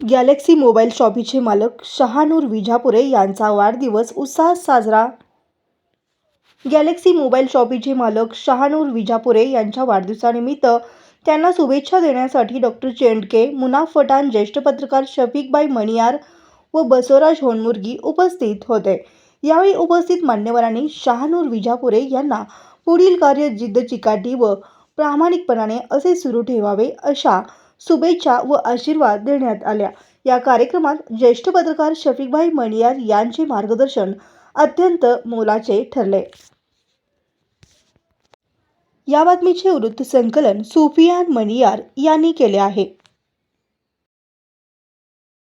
Galaxy mobile शॉपीचे मालक शहानूर विजापुरे यांचा वाढदिवस उत्साहात साजरा. गॅलेक्सी मोबाईल शॉपीचे मालक शहानूर विजापुरे यांच्या वाढदिवसानिमित्त त्यांना शुभेच्छा देण्यासाठी डॉक्टर चेंडके मुनाफ फटान ज्येष्ठ पत्रकार शफीकबाई मणियार व बसवराज होनमुर्गी उपस्थित होते. यावेळी उपस्थित मान्यवरांनी शहानूर विजापुरे यांना पुढील कार्य जिद्द चिकाटी व प्रामाणिकपणाने असे सुरू ठेवावे अशा शुभेच्छा व आशीर्वाद देण्यात आल्या. या कार्यक्रमात ज्येष्ठ पत्रकार शफिकभाई मणियार यांचे मार्गदर्शन अत्यंत मोलाचे ठरले. या बातमीचे वृत्त संकलन सुफियान मणियार यांनी केले आहे.